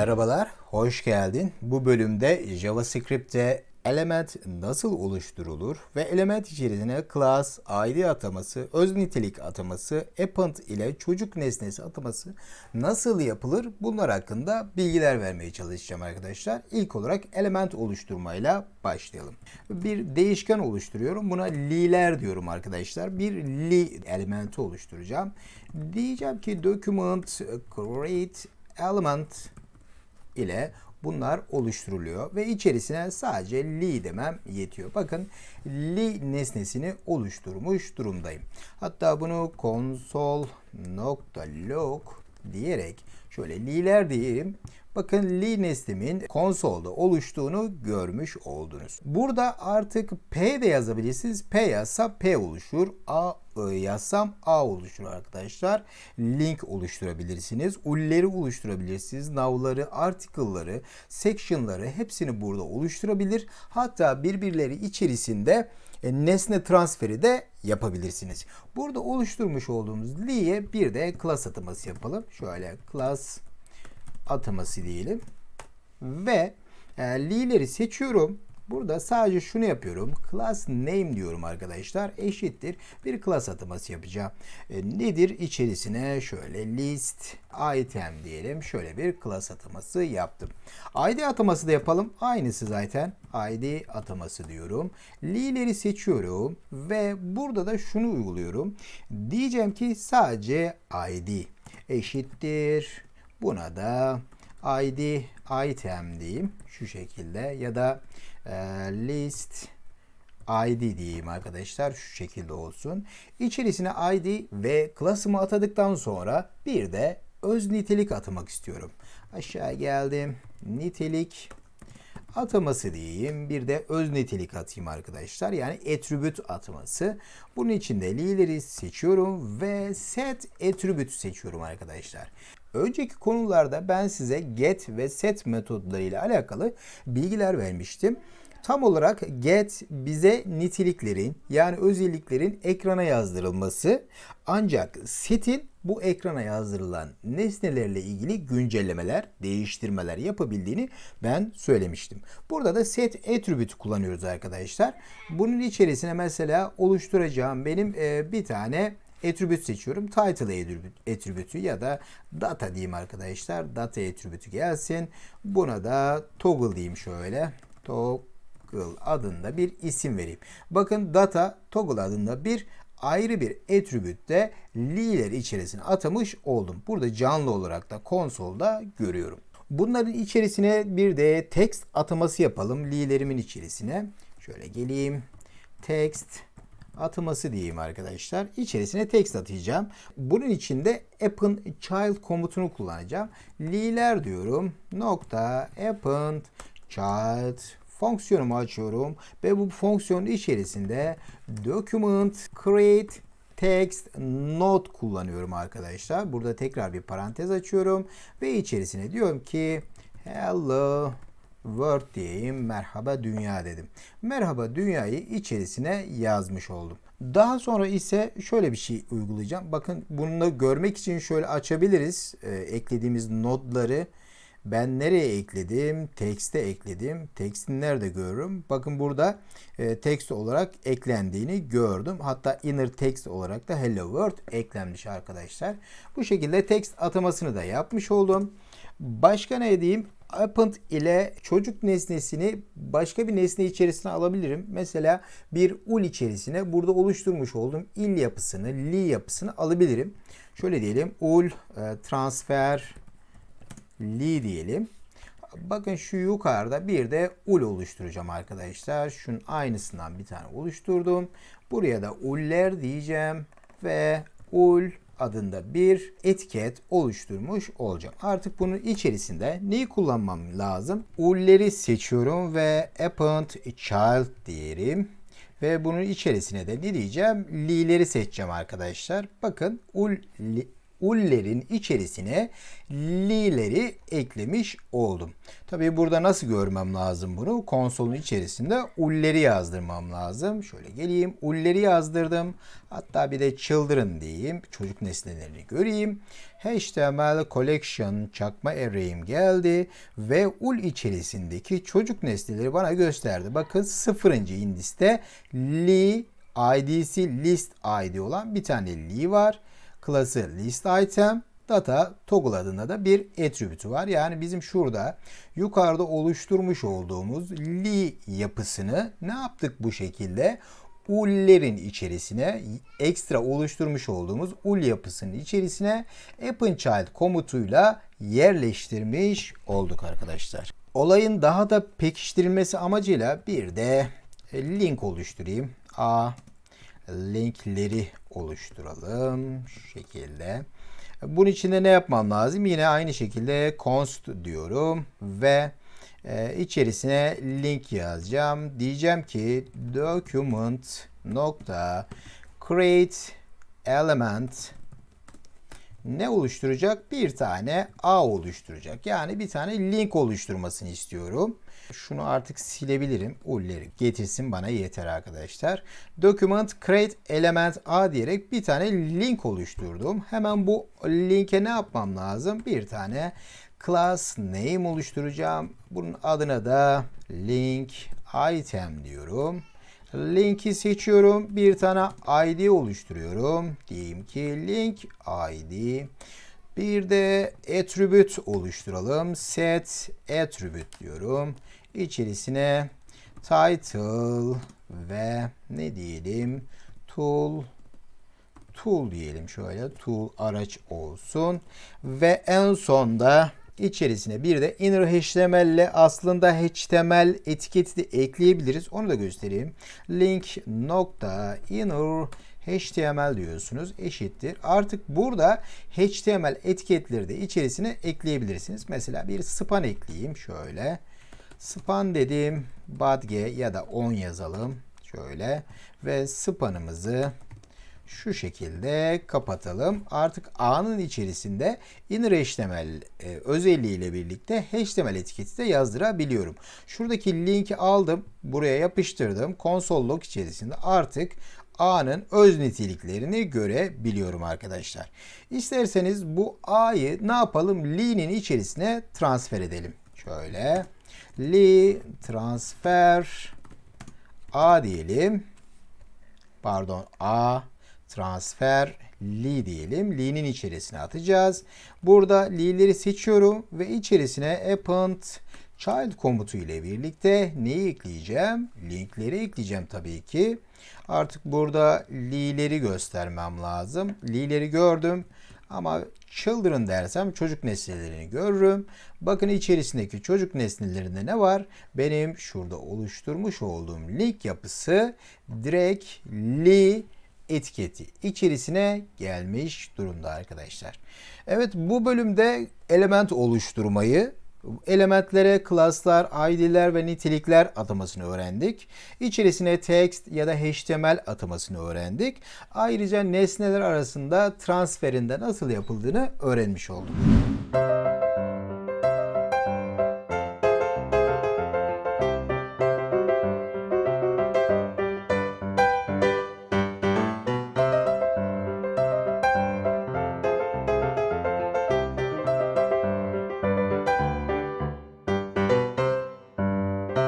Merhabalar, hoş geldin. Bu bölümde JavaScript'te element nasıl oluşturulur ve element içerisine class, id ataması, öz nitelik ataması, append ile çocuk nesnesi ataması nasıl yapılır bunlar hakkında bilgiler vermeye çalışacağım arkadaşlar. İlk olarak element oluşturmayla başlayalım. Bir değişken oluşturuyorum. Buna li'ler diyorum arkadaşlar. Bir li elementi oluşturacağım. Diyeceğim ki document create element ile bunlar oluşturuluyor ve içerisine sadece li demem yetiyor. Bakın li nesnesini oluşturmuş durumdayım. Hatta bunu console.log diyerek şöyle li'ler diyeyim. Bakın li nesnemin konsolda oluştuğunu görmüş oldunuz. Burada artık P de yazabilirsiniz. P yazsa P oluşur. A yazsam A oluşur arkadaşlar. Link oluşturabilirsiniz. Ulleri oluşturabilirsiniz. Nav'ları, article'ları, section'ları hepsini burada oluşturabilir. Hatta birbirleri içerisinde e, nesne transferi de yapabilirsiniz. Burada oluşturmuş olduğumuz li'ye bir de class ataması yapalım. Şöyle class ataması diyelim. Ve e, li'leri seçiyorum. Burada sadece şunu yapıyorum. Class name diyorum arkadaşlar. Eşittir. Bir class ataması yapacağım. E, nedir? İçerisine şöyle list item diyelim. Şöyle bir class ataması yaptım. ID ataması da yapalım. Aynısı zaten. ID ataması diyorum. Li'leri seçiyorum ve burada da şunu uyguluyorum. Diyeceğim ki sadece ID eşittir. Buna da id item diyeyim şu şekilde ya da e, list id diyeyim arkadaşlar şu şekilde olsun. İçerisine id ve class'ımı atadıktan sonra bir de öz nitelik atamak istiyorum. Aşağı geldim. Nitelik ataması diyeyim. Bir de öz nitelik atayım arkadaşlar. Yani attribute ataması. Bunun için de li'leri seçiyorum ve set attribute seçiyorum arkadaşlar. Önceki konularda ben size get ve set metodlarıyla alakalı bilgiler vermiştim. Tam olarak get bize niteliklerin yani özelliklerin ekrana yazdırılması ancak set'in bu ekrana yazdırılan nesnelerle ilgili güncellemeler, değiştirmeler yapabildiğini ben söylemiştim. Burada da set attribute kullanıyoruz arkadaşlar. Bunun içerisine mesela oluşturacağım benim e, bir tane attribute seçiyorum. Title attribute'ü ya da data diyeyim arkadaşlar. Data attribute'ü gelsin. Buna da toggle diyeyim şöyle. Toggle adında bir isim vereyim. Bakın data toggle adında bir ayrı bir attribute'de li'ler içerisine atamış oldum. Burada canlı olarak da konsolda görüyorum. Bunların içerisine bir de text ataması yapalım. Li'lerimin içerisine. Şöyle geleyim. Text ataması diyeyim arkadaşlar. İçerisine text atacağım. Bunun için de append child komutunu kullanacağım. Li'ler diyorum. Nokta append child fonksiyonumu açıyorum ve bu fonksiyonun içerisinde document create text not kullanıyorum arkadaşlar. Burada tekrar bir parantez açıyorum ve içerisine diyorum ki hello world diyeyim. Merhaba dünya dedim. Merhaba dünyayı içerisine yazmış oldum. Daha sonra ise şöyle bir şey uygulayacağım. Bakın bunu görmek için şöyle açabiliriz. Ee, eklediğimiz nodları ben nereye ekledim? Text'e ekledim. Text'in nerede görürüm? Bakın burada e, text olarak eklendiğini gördüm. Hatta inner text olarak da hello world eklenmiş arkadaşlar. Bu şekilde text atamasını da yapmış oldum. Başka ne diyeyim? Append ile çocuk nesnesini başka bir nesne içerisine alabilirim. Mesela bir ul içerisine burada oluşturmuş olduğum il yapısını, li yapısını alabilirim. Şöyle diyelim ul e, transfer li diyelim. Bakın şu yukarıda bir de ul oluşturacağım arkadaşlar. Şunun aynısından bir tane oluşturdum. Buraya da uller diyeceğim ve ul adında bir etiket oluşturmuş olacağım. Artık bunun içerisinde neyi kullanmam lazım? Ulleri seçiyorum ve append child diyelim. Ve bunun içerisine de ne diyeceğim? Li'leri seçeceğim arkadaşlar. Bakın ul li, ullerin içerisine li'leri eklemiş oldum. Tabii burada nasıl görmem lazım bunu? Konsolun içerisinde ulleri yazdırmam lazım. Şöyle geleyim. Ulleri yazdırdım. Hatta bir de children diyeyim. Çocuk nesnelerini göreyim. HTML collection çakma array'im geldi ve ul içerisindeki çocuk nesneleri bana gösterdi. Bakın sıfırıncı indiste li id'si list id olan bir tane li var. Klası list item data toggle adında da bir attribute'u var. Yani bizim şurada yukarıda oluşturmuş olduğumuz li yapısını ne yaptık bu şekilde? ullerin içerisine ekstra oluşturmuş olduğumuz ul yapısının içerisine applechild komutuyla yerleştirmiş olduk arkadaşlar. Olayın daha da pekiştirilmesi amacıyla bir de link oluşturayım. A linkleri oluşturalım şekilde. Bunun için de ne yapmam lazım? Yine aynı şekilde const diyorum ve e, içerisine link yazacağım. Diyeceğim ki document nokta create element ne oluşturacak? Bir tane A oluşturacak. Yani bir tane link oluşturmasını istiyorum. Şunu artık silebilirim. Ulleri getirsin bana yeter arkadaşlar. Document create element A diyerek bir tane link oluşturdum. Hemen bu linke ne yapmam lazım? Bir tane class name oluşturacağım. Bunun adına da link item diyorum. Link'i seçiyorum. Bir tane ID oluşturuyorum. Diyeyim ki link ID. Bir de attribute oluşturalım. Set attribute diyorum. İçerisine title ve ne diyelim? Tool tool diyelim şöyle. Tool araç olsun. Ve en sonda içerisine bir de inner HTML ile aslında HTML etiketi de ekleyebiliriz. Onu da göstereyim. Link nokta inner HTML diyorsunuz eşittir. Artık burada HTML etiketleri de içerisine ekleyebilirsiniz. Mesela bir span ekleyeyim şöyle. Span dedim badge ya da 10 yazalım şöyle ve spanımızı şu şekilde kapatalım. Artık A'nın içerisinde inner HTML e, özelliği ile birlikte HTML etiketi de yazdırabiliyorum. Şuradaki linki aldım, buraya yapıştırdım. Console log içerisinde artık A'nın öz niteliklerini görebiliyorum arkadaşlar. İsterseniz bu A'yı ne yapalım? Li'nin içerisine transfer edelim. Şöyle li transfer A diyelim. Pardon A transfer li diyelim. Li'nin içerisine atacağız. Burada li'leri seçiyorum ve içerisine append child komutu ile birlikte neyi ekleyeceğim? Linkleri ekleyeceğim tabii ki. Artık burada li'leri göstermem lazım. Li'leri gördüm. Ama children dersem çocuk nesnelerini görürüm. Bakın içerisindeki çocuk nesnelerinde ne var? Benim şurada oluşturmuş olduğum link yapısı direkt li etiketi içerisine gelmiş durumda arkadaşlar. Evet bu bölümde element oluşturmayı, elementlere klaslar, id'ler ve nitelikler atamasını öğrendik. İçerisine text ya da HTML atamasını öğrendik. Ayrıca nesneler arasında transferinde nasıl yapıldığını öğrenmiş olduk.